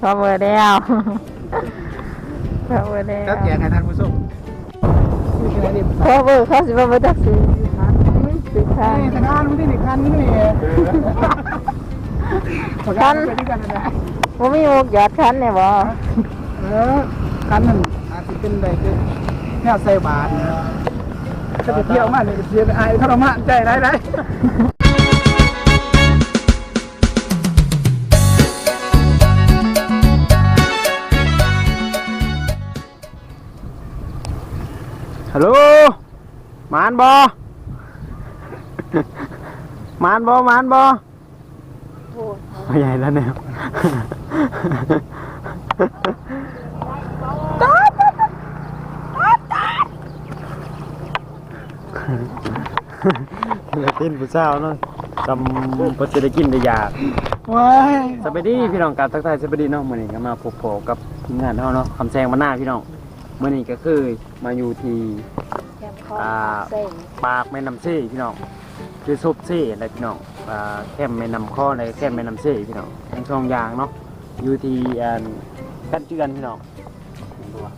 พอเบอร์แล้วพอเบอร์แล้วก็แจกให้ท่านผู้ชมนี่คืออะไรดิพอเบอร์เขาสิบ่บ่ตักสิสิทางนี่ธนาคารไม่ได้หนึ่งคันนี่นี่คันไปด้วยกันนะบ่มีหมวกหยอดคันเนี่ยบ่เออคันนั้นอาจจะเป็นอะไรคือแค่ใส่บาทนะจะไปเที่ยวมาเนี่ยเสียไอ้ทรมานใจไรไร ฮัลโหลมานบอมานบอมานบอไม่ใหญ่แล้วเนี่ยเลยกินผู้สาเนาะจำปัจจุบันกินได้ยากว้ายสวัสดีพี่น้องกับทักทายสวัสดีเนาะมื้อนี้ก็มาพบกับทีมงานเฮาเนาะคำแซงมาหน้าพี่น้อง มื้อนี้ก็คือมาอยู่ที่อ่าปากแม่น้ำเซ่พี่น้องคือซุปเซ่อะไรพี่น้องอ่าแคมแม่น้ำข้อในแคมแม่น้ำเซ่พี่น้องทั้งสองอย่างเนาะอยู่ที่อันกันเจือนพี่น้องไม่รู้ว่า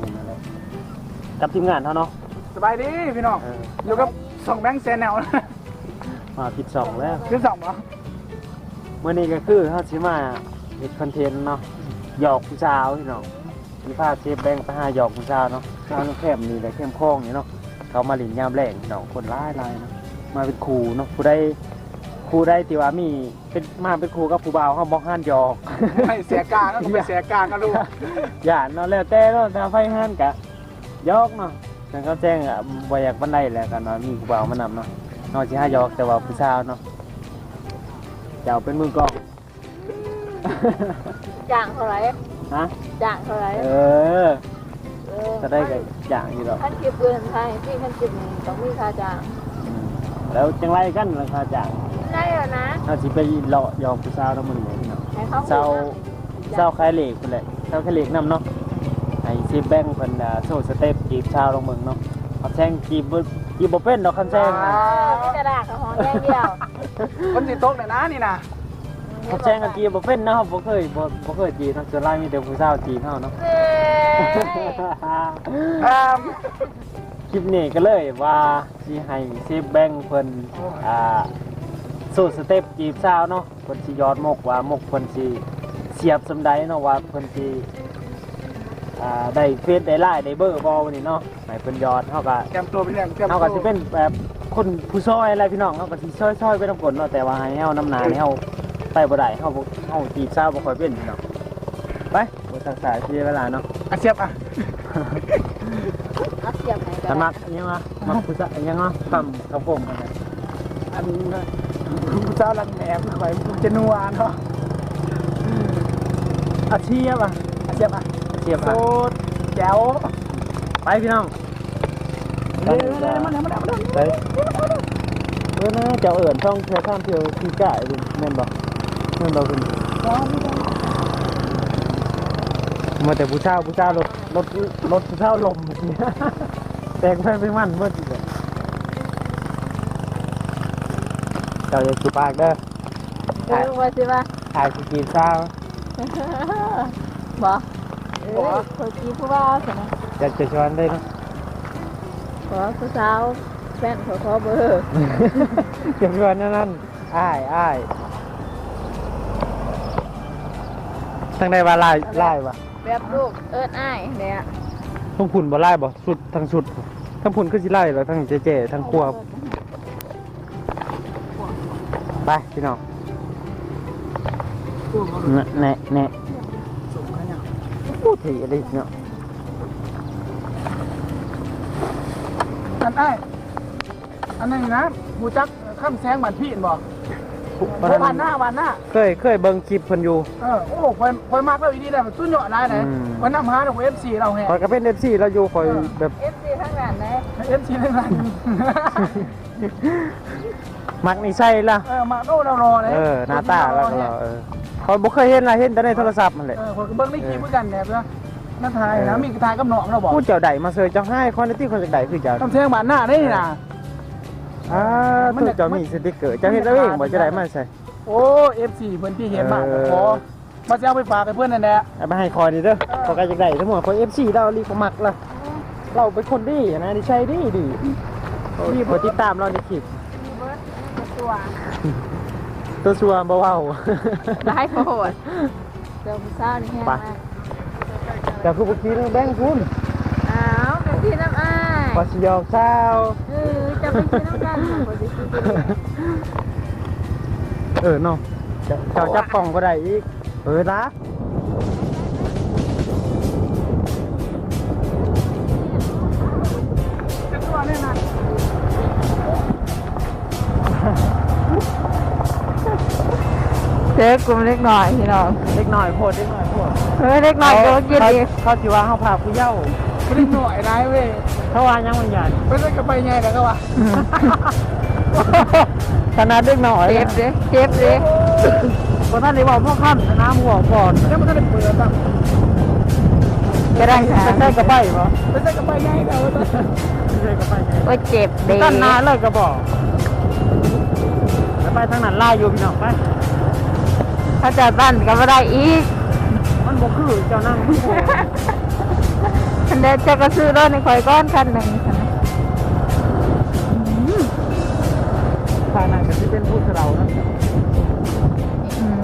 นี่มาแล้วกับทีมงานเฮาเนาะสบายดีพี่น้องเอออยู่กับสองแบงค์แซนแนลมาผิดสองแล้ว คือสองเหรอเมื่อนี้ก็คือเขาชิมาเฮ็ดคอนเทนต์เนาะหยอกผู้สาวพี่น้อง มีพาเชฟแบงค์ไปหาหยอกผู้สาวเนาะสาวแคมนี่แหละเข้มข้องนี่เนาะเขามาหลินยามแรงพี่น้องคนร้ายรายเนาะมาเป็นครูเนาะผู้ได้ครูได้ที่ว่ามีเป็นมาเป็นครูกับผู้บ่าวเขาบอกห้านหยอกไม่เสียกลางก็ไม่เสียกลางก็รู้อย่าเนาะแล้วแต่เนาะถ้าไฟห้านกะหยอกเนาะแต่เขาแจ้งอะบ่อยากบันไดแหละกันเนาะมีผู้บ่าวมานำเนาะนอกจากหาหยอกแต่ว่าผู้สาวเนาะจะเอาเป็นมือกลองจ้างเท่าไหร่ ฮะจ้างเท่าไหร่เออเออจะได้กับอย่างอยู่หรอกคันคลิปเกินไทยที่คันคลิปนี่ต้องมีค่าจ้างอืมแล้วจังไรกันราคาจ้างได้แล้วนะถ้าสิไปเลาะยอมผู้สาวแล้วมันเหมือนเนาะ ให้เขาเศร้า เศร้าคายเหล็กคนแหละเศร้าคายเหล็กนำเนาะไอ้ซีแบงค์เพิ่นอ่าโซ่สเต็ปจีบชาวลงเมืองเนาะเอาแซงจีบบ่จีบบ่เป็นดอกคันแซงนะ ไม่กระดาษกับหอมแดงเดียว คนสีโต๊ะเนี่ยนะนี่นะ คันแซงก็จีบบ่เป็นเนาะบ่เคยบ่บ่เคยจีบเนาะส่วนหลายมีแต่ผู้สาวจีบเฮาเนาะเอ้ยอ่าคลิปนี้ก็เลยว่าสิให้ซีแบงค์เพิ่นอ่าสู้สเต็ปจีบสาวเนาะเพิ่นสิยอดมกว่ามกเพิ่นสิเสียบสำใดเนาะว่าเพิ่นสิอ่าได้เฟซได้ไลน์ได้เบอร์บ่วันนี้เนาะให้เพิ่นยอดเฮาก็ แกมตัวเป็นอย่างแกมเฮาตัก็วสิเป็นแบบคนผู้ซอยอะไรพี่น้องเฮาก็สิซอยๆไปนำกลเนาะแต่ว่าให้เฮานำหน้าให้เฮา ไปบ่ได้เฮาบ่เฮาจีบสาวบ่ค่อยเป็นพี่น้องไปบ่ทักษะเสียเวลาเนาะอะเสียบอะเอาเสียบไหนกัถ้านมักอิหยังวะมักผู้สาวอิหยังเนาะคำกับผมกันนะอันเจ้าลังแหนมหอยมันจะนัวเนาะอาเชีพอะอะเสียบอะอาเชีพโซอะดแจ๋วไปพี่น้องเร็วเร็วมาเร็วมาเร็วมาเร็วไปเออนะเจ้าเอิญต้องแค่ข้ามเที่ยวที่จ่ายเป็นแม่นบ อกแม่นบอกคุณมาแต่ผู้เช่าผู้เช่ารถรถรถผู้เช่าลมเนี่ยแต่งไปไม่มั่นเมื่อกี้เจ้าอย่าสุปากเด้อเออว่าสิว่าถ่ายสกีเช้าบ่เออคนจีผู้ว่าสินะอยากจะชวนได้เนาะขอผู้สาวแฟนขอขอเบอร์จะชวนนั่นนั่นอ้ายอ้าย ทั้งได้ว่าไล่ไล่ปะแบบลูกเอิ้นอ้ายเนี่ยทั้งผุนบ่ไล่บ่สุดทั้งสุดทั้งผุนคือสิไล่แล้วทั้งเจ๊ๆทั้งครัวไปพี่น้องแน่แน่แน่พูดถีอะไรเนาะอันไอ้อันนั้นนะบูจักข้ามแซงบันพี่นบอกบ่ วันหน้าวันหน้าเคยเคยเบิ่งคลิปเพิ่นอยู่ เออโอ้คอยคอยมากแล้วอีนี่แหละมันสุดยอดได้เลยอืมวันน้ำหาของเอฟซีเราแฮะคอยก็เป็น FC เราอยู่คอยแบบเอฟซีทั้งนั้นเลยเอฟซีทั้งนั้นมักนี่ใช่ล่ะ เออมาโน่เรารอเลยเออหน้าตาแล้วก็เออคอยบ่เคยเห็นล่ะเห็นแต่ในโทรศัพท์มันแหละเออคนก็เบิ้งไม่คิดเหมือนกันแบบว่าน้าทายนะมีกระทายกับหนองเราบอกพูดเจ้าใดมาเซยจังให้คอนตี้คนจากใดคือเจ้าต้องแซงบานหน้าได้นี่นะ อ่ามันถูจะกเจ้ามีสติ๊กเกอร์เจ้าเฮ็ดเอาเองบ่จะได้มาใส่โอ้เอฟซีเพิ่นที่เห็นมากเออขอมาจะเอาไปฝากให้เพื่อนนั่นแหละเอาไปให้คอยดีเด้อพอใกล้จะได้ทั้งหมดคอย FC เรารีบมักละเราเป็นคนดีนะนี่ใช่ดีดีรีบกดติดตามเราในคลิปมีเบิร์ดตัวตัวชัวร์บ่เว้าได้โหดเดี๋ยวผู้สาวนี่แห้งไปมากแต่คือเมื่อกี้เรื่องแบงค์คุณอ้าวเป็นที่น้ำอ้ายปอสิยอกเช้าเออ จะเป็นที่น้ำกันของคนที่คิดดีเออเนาะเจ้าเจ้าจับกล่องก็ได้อีก เออละจะตัวเนี่ยนะเจ๊กลุ่มเล็กหน่อยพี่น้องเล็กหน่อยโพดเล็กหน่อยโพดเฮ้ยเล็กหน่อยก็กินเขาอีกเขาสิว่าเขาพาผู้เย้าไม่ได้หน่อยนายเว้ย เขาว่ายังมันใหญ่ไปได้กับไปไงกันก็ว่าขนาดเล็กหน่อยเจ็บดิเจ็บดิคนท่านได้บอกพ่อขั้นน้ำหัวก่อนแล้วมันก็ได้เปิดแบบก็ได้ค่ะไม่ใช่กระใบเหรอไปได้กับไปไงเดี๋ยวไม่ใช่กระใบไงว่าเจ็บดิตั้นนานเลยกระบอกแล้วไปทางนั้นไล่อยู่พี่น้องไปถ้าจะตั้นก็ไม่ได้อีก มันบอกคือเจ้านั่งคั นเดียวจะก็ซื้อรถในคอยก้อนคันหนึ่งค่ะนะทางนั้นก็ที่เป็นผู้เสลานะอืม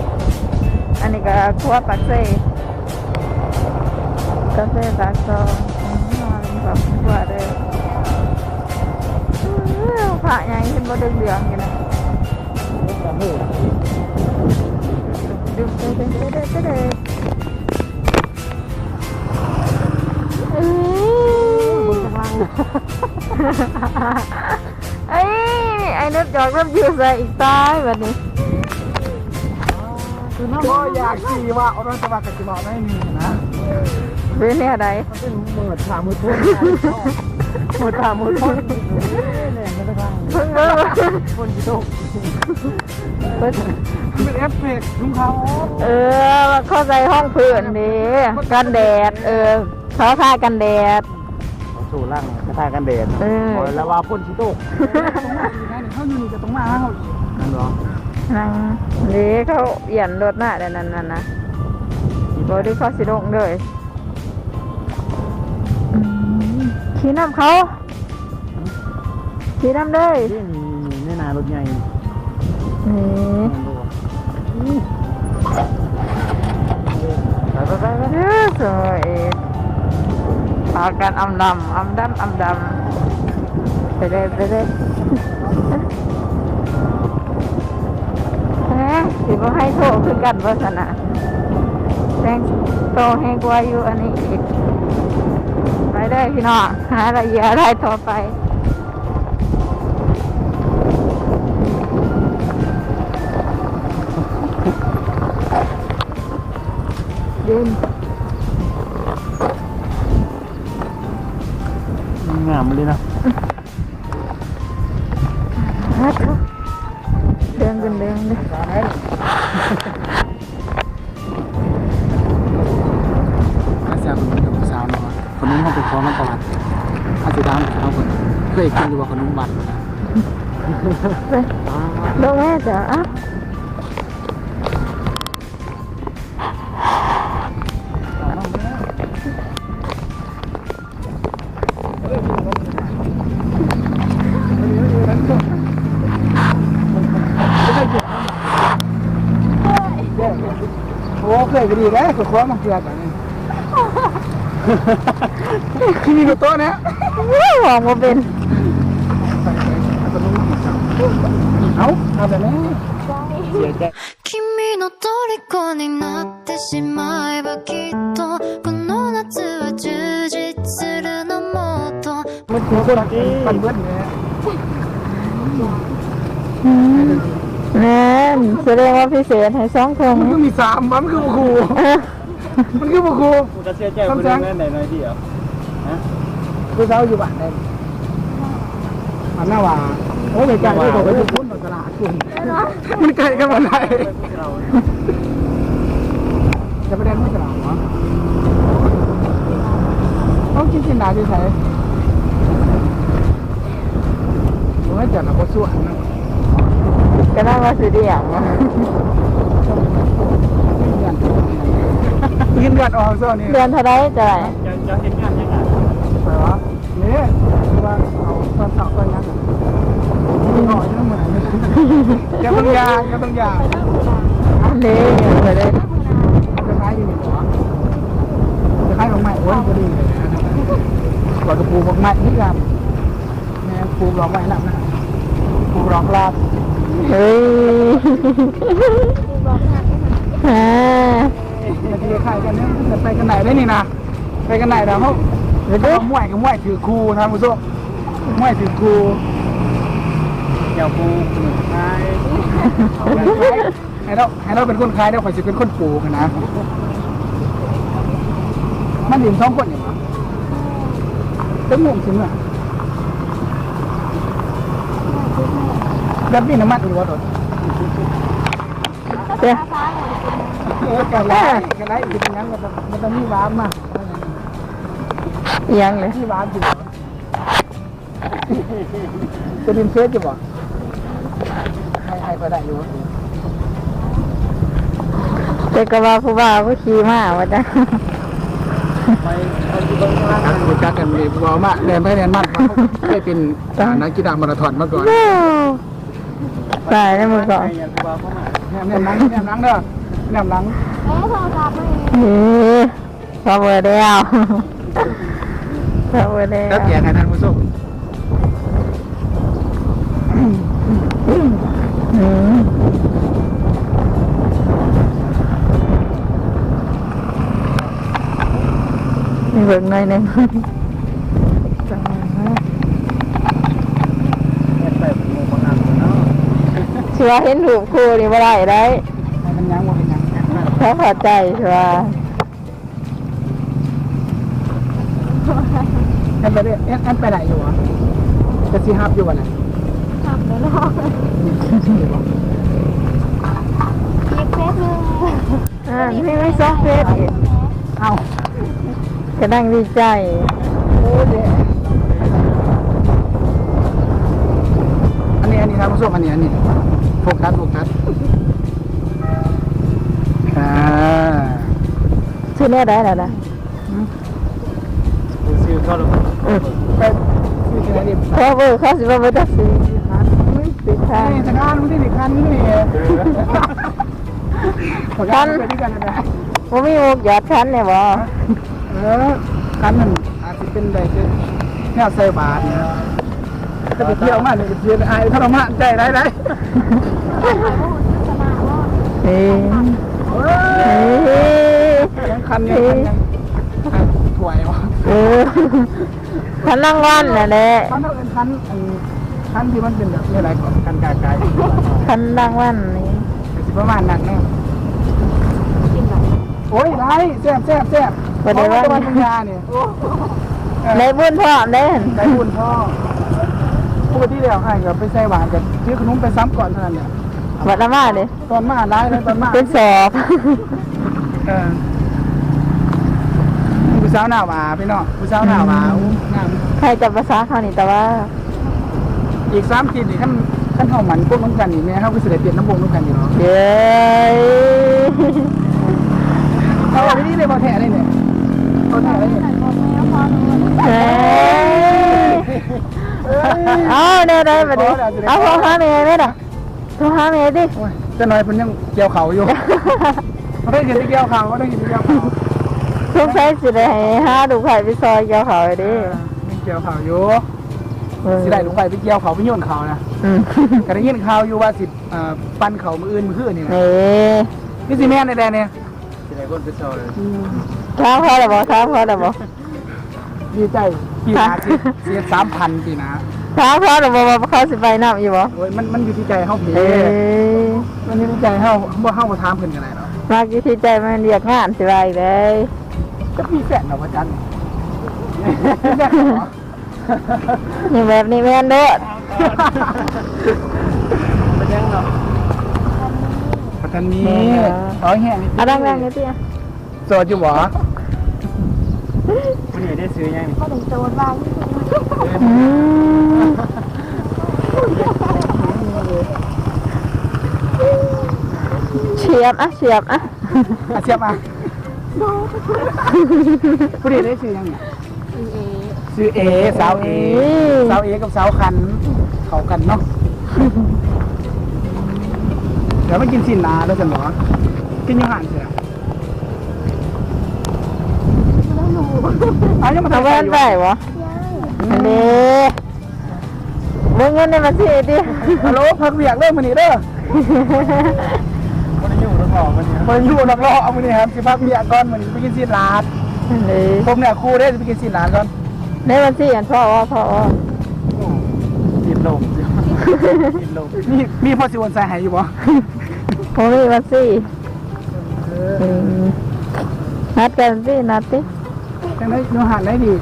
อันนี้ก็ครัวปักเซ่กาแฟปากซองอืมนอนแบบครัวเลยอื้อผ่าใหญ่ขึ้นบ่ดึงเดืองกันนะกระหูดึงเด้อเด้อเด้อเด้อ เด้ออื้อบนข้างล่างเอ้ยไอ้นึกจอกน้ำยืดใส่อีกตายแบบนี้คือน้ำก็อยากขี่ว่าเอารถสวัสดิ์กับจิบอกไม่มีนะเป็นเนี่ยใดมันเป็นเมือถามมือทุ่นเมือถามมือทุ่นเนี่ยมันจะฟังเพิ่งคนกี่ตเพิ่งเป็นเอฟเฟกต์ของเขาเออเข้าใจห้องเพื้นดีกันแดดเออ เขาทากันแดดสู่ร่างกระทากันเดชเออแล้วว่าพ่นชิโตกเขาอยู่นี่จะต้องมาเขาอีกนั่นหรอนั่งนี่เขาเปลี่ยนรถหน้าเดี๋ยวนั้นน่ะนะบอดี้เขาสิลงเลยอืมขี่น้ำเขาขี่น้ำเลยนี่นี่นารถใหญ่นี่ ไปไปไปไป เออสวย พากันอำดำอำดำอำดำไปเลยไปเลยแหมสิบ่ให้โทษคือกันวาสนาแตงโตให้กว่าอยู่อันนี้อีกไปเลยพี่น้องหาอะไรเยอะได้ต่อไปเดิน งามเลยนะฮัดเดินกันเดินเลยอาเซียคนกับสาวเนาะคนนู้นเขาเป็นคนมาประวัติอาเซียดามเขาคนเคยกินอยู่ว่าคนนู้นบัตรไปลงแม่จ้ะ abriga eso, jugamos plata. ¿eh? ¿Qué minutones? Vamos, ven. 君の虜になってしまえばきっとこの夏は充実するのもっとうん คือคนที่มันเบิ้ลเนี่ยแน่นแสดงว่าพิเศษให้สองทงมันก็มีสามมันคือบุคูเออมันคือบุคูกูจะเสียใจคนเดียวแน่ไหนหน่อยเดียวคือเขาอยู่บ้านได้มันน่าว่าโอ้ยไกลๆบอกว่าอยู่พุ่นตลาดคุณมันไกลกันวันไหนจะไปเล่นไม่ตลาดเหรอเขาคิดกินได้ที่ไหนผมว่าจะนับว่าส่วนนะ ก็ได้ว่าสิเดียวเพื่อนยินกันออกโซนนี่เดือนเท่าไรจะไรจะจะเห็นงานยังไงไปวะนี่ว่าเอาตอนเสาร์ตอนนั้นหน่อยนั่งเหมือนแกต้องยาแกต้องยาเล่อยู่ไปเลยจะคล้ายอยู่นี่หรอจะคล้ายของใหม่โอ้ยพอดีเลยนะกว่ากระปูบอกใหม่นี่ครับแม่ปูรองไว้หนักนะ ปูรองลาดเฮ้ยฮ่าจะทีคล้ายกันเนี่ยจะไปกันไหนได้นี่นะไปกันไหนเดี๋ยวเขาไปดูเขามวยกับมวยถือครูนะคุณผู้ชมมวยถือครูเจ้าปูไม้ให้เราให้เราเป็นคนคล้ายเราคอยจะเป็นคนปลูกนะมันดิ่มท้องคนอย่างไรจะงงจริงอะ แบบนี้น้ำมันอีกวะตัวเดี๋ยวเออกันไรกันไรอีกอย่างมันต้องมันต้องมีหวานมาอิหยังเลยมีหวานอยู่จะดินเฟสอยู่บ่ให้ให้ก็ได้อยู่แต่ก็ว่าผู้บ่าวผู้ขี่มาว่าจ้ะไปเอาที่ตรงกลางการรู้จักกันเลยบอกมาเรียนไปเรียนมันเขาเคยเป็นอ่านักกีฬามาราธอนมาก่อนโอ้ ตายแล้วมึงก่อนอย่างว่าเข้ามาแนมแนมหลังแนมหลังเด้อแนมหลังเฮ้ยพอเบอร์แล้วพอเบอร์แล้วแล้วแจกให้ท่านผู้ชมอืมมีเบิกหน่อยหนึง เฮ็ดแบบหมู่บ้านเนาะ ชัวร์เห็นถูกครูนี่บ่ได้ได้ให้มันยังบ่เป็นยังเขาพอใจชัวร์แอนไปเรื่อยแอนแอนไปไหนอยู่วะจะซีฮับอยู่วะเนี่ยอ่าพี่ไม่ซอกเฟสอีกเอ้าก็นั่งดีใจโอ้เดอันนี้อันนี้ท่านผู้ชมอันนี้อันนี้ โฟกัสโฟกัสอ่าชื่อแน่ได้แล้วนะซื้อเข้าลงไปซื้อที่ไหนดิเพราะเบอร์เขาสิว่าบ่ต้องซื้อสิทางนี่จะการไม่ได้ดิคันนี่ขอการไปด้วยกันนะบ่มีมุกหยอดคันเนี่ยบ่เออคันมันอาจจะเป็นแบบแนวใส่บาทนะ จะไปเที่ยวมากเนี่ยจะเที่ยวไอ้ทรมานใจได้ได้เฮ้ยเฮ้เฮ้ยยยังคันยังคันยังถวยวะเออคันรางวัลน่ะแหละคันเท่าเป็นคันคันที่มันเป็นแบบอะไรก่อนคันกากายคันรางวัลนี่สิประมาณนั้นแน่โอ้ยได้แซ่บแซ่บแซ่บเพราะวันปัญญาเนี่ยในบุญพร้อมเด้นได้บุญพ่อ ปกติแล้วไอ้ก็ไปใส่หวานกับซื้อขนมไปซ้ำก่อนเท่านั้นแหละบัดละมาเด้ตอนมาร้ายเลยตอนมาเป็นสอบเออผู้สาวหน้าหวาพี่น้องผู้สาวหน้าหวาอู้งามใครจะภาษาเขานี่แต่ว่า อีกสามทีนี่ขั้นขั้นเท่าหมันพวกน้องกันนี่แม่เขาก็เสด็จเปลี่ยนน้ำบงน้องกันอยู่เนาะเย้ยเอาอันนี้เลยบอแท้เลยเนี่ยบอแท้เลยเนี่ยเฮ้ย เอ้ยเอาได้ได้บัดนี้เอาโทรหาแม่แม่น่ะโทรหาแม่ดิโอ้ยเจะน้อยเพิ่นยังเกี่ยวเขาอยู่เขาได้เห็นที่เกี่ยวเขาเขาได้เห็นที่เกี่ยวเขาสงสัยสิได้ให้หาดูไผไปซอยเกี่ยวเขาไว้ดิยังเกี่ยวเขาอยู่สิได้ลูกไปไปเกี่ยวเขาไปโยนเขานะอืมก็ได้ยินข่าวอยู่ว่าสิอ่าปั้นเขามืออื่นมือคืนนี่นะนี่นี่สิแม่นในแดนเนี่ยสิได้คนไปซอยถามพอแล้วบ่ถามพอแล้วบ่ดีใจปีหนาสิเสียสามพันปีหนา ถามพอแล้วบ่ว่าเขาสิไปนํอยู่บ่โอ้ยมันมันอยู่ที่ใจเฮาเพเอ้ยมันอยู่ที่ใจเฮาบ่เฮาบ่ถามเพิ่นกันไหนเนาะมากอยู่ที่ใจมันเรียกงานสิว่าอีกเลยจะมีแฟนเหรอวะจันมีแฟนเหรอนี่แบบนี้แม่นโดดเป็นยังเนาะปัตตานีอ๋อแห้งเอาดังๆนี่ติโสดอยู่บ่มันนี่ได้ซื้อยังนี่อืม เฉียบอะเฉียบอะอาเชียบมาผู้ดีได้ชื่อยังไงชื่อเอสาวเอสาวเอกับสาวคัน เขากันเนาะเดี๋ยวมากินสินนาแล้วจะหรอกินยังหันเสียอ้าวยังมาเอาทำแว่นอยู่ไปวะ อันนี้เบิ่งเงินในบัญชีดิฮัลโหลพักเบียกเริ่มมันนี่เด้อคนอยู่ต้องรอมันนี่มันอยู่นักรอเอามันนี่ครับสิพักเบียกก่อนมันนี่ไปกินสินลาดอันนี้ผมเนี่ยครูได้ไปกินสินลาดก่อนในบัญชีอันพ่อว่าพ่อว่าติดลมติดลมมีมีพ่อสิวนใส่ให้อยู่บ่ผมมีบัญชีอืมนัดกันสินัดสิจังได้ยูหันได้ดี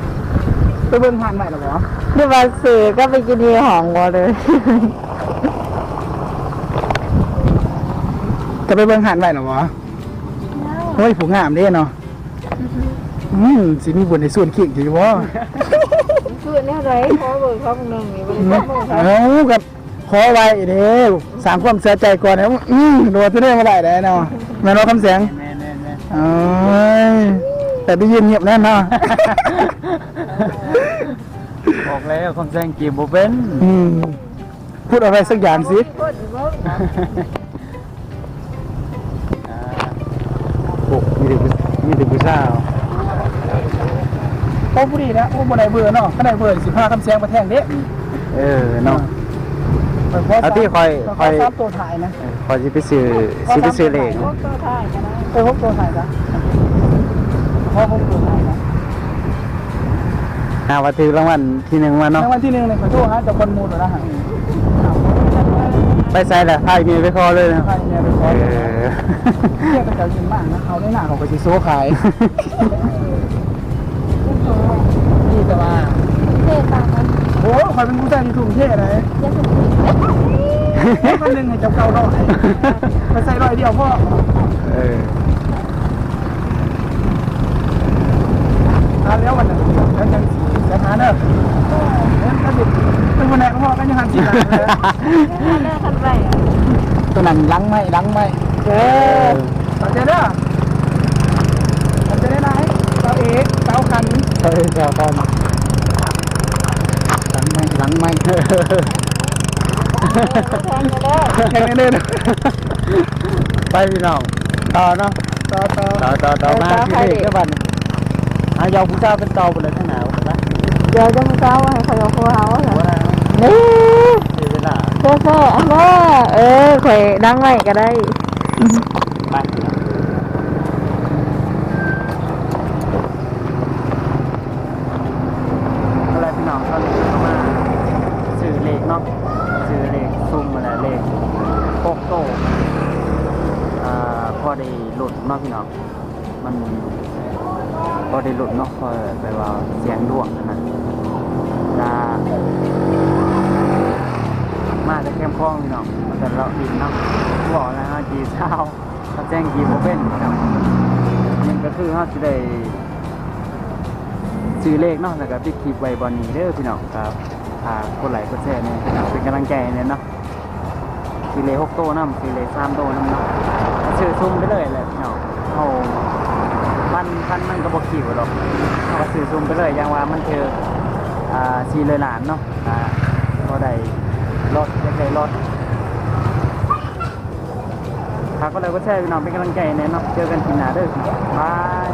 ไปเบิ่งหันใหม่หรอบ่นี่บัญชีก็ไปกินที่ห้องบ่เลยจะไปเบิ่งหันใหม่หรอบ่เฮ้ยผู้งามเด้เนาะอืมสิมีบุญในส่วนขิงอยู่บ่คือเนี่ยไรขอเบิกเขาหนึ่งนี่บริษัทเบิกเขาเอ้ากับขอไว้เด้สร้างความเสียใจก่อนนะอืมโดนจะได้มาได้ได้เนาะแม่นบ่คำแสงแม่แม่แม่เอ้ยแต่ได้ยินเงียบแน่นเนาะ บอกแล้วคำแซงกีบบ่เป็นอืมพูดอะไรสักอย่างสิอ่าโอ้มีแต่ผู้มีแต่ผู้สาวโอ้ผู้ดีนะโอ้บ่ได้เบื่อเนาะก็ได้เบื่อสิพาคำแสงมาแทงเด้เออเนาะ ไปโพสต์เอาที่คอยคคออยยซับตัวถ่ายนะเออคอยสิไปซื้อสิไปซื้อเลข พวกตัวถ่ายกันนะไปพบตัวถ่ายจ้ะพอพบตัวถ่ายนะ หาว่าถือรางวัลที่หนึ่งมาในเนาะวันที่หนึ่งในขอโทษฮะจะคนมูลหรือนะฮะไปใส่ละถ่ายมีไปคอเลยนะใครเนี่ยไปขอเอเอทียบกับเจ้าจริงมากนะเขาได้หน้าเขาไปชิโซ่ขายนี่แต่ว่าเท่ตามนั้นโอ้คอยเป็นผู้ชายที่ทุ่มเทเลยยังสุดคนหนึ่งให้เจ้าเก่าร้อยไปใส่ร้อยเดียวพ่อเออทานแล้ววันนั้นแล้วยัง จะทานเนอะก็ดิเป็นคนไหนพ่อก็ยังหันสีหลังเลยเลิกกันไปอะตัวนั้นลังไม่ลังไม่เอเอออต่อเจเด้อต่อเจได้ไหมเต้าเอกเต้าคันเฮ้ยเจ้าตอนลังไม่ลังไม่แทนกันแล้วแข่งเล่นไปพี่น้องต่อเนาะต่อต่อต่อต่อต่อมาที่เลขก็บัดนอะยาวผู้สาวเป็นเตาไปเลยข้างหนาวนะ เดี๋ยวจะมึงเจ้าให้เขาเขาเขาเหรอว่าได้นี่เสียเวลาเซ่เซ่อันนี้เออข่อยดังไว้ก็ได้ไปอะไรพี่น้องตอนนี้เข้ามาสื่อเลขเนาะสื่อเลขซุ่มอะไรเลขโคกโตอ่าพอได้หลุดเนาะพี่น้องมัน พอได้หลุดเนาะพอแบบว่าเสียงดวงนะนะจะมาจะเข้มข้นพี่น้องมันจะเราอินเนาะบอกแล้วฮะกีเช้าเขาแจ้งกีโมเป็นครับมันก็คือเขาจะได้ซื้อเลขเนาะแล้วก็ปิดคลิปไว้บอลนี้เด้อพี่น้องครับพาคนไหลค์คนแชร์เนี่ยเป็นกำลังใจเนี่ยเนาะซื้อเลขหกโตน้ำซื้อเลขสามโตน้ำเนาะซื้อซุ่มไปเลยแหละพี่น้องเอาพันพันมัน ก็บอกขี่หรอกเอาสื่อซุมไปเลยยังว่ามันคืออ่าซีเลยหลานเนาะอ่าก็ได้รถเล็กๆรถครับก็เลยก็แช่พี่น้องเป็นกำลังใจแน่เนาะเจอกันทีหน้าเด้อบาย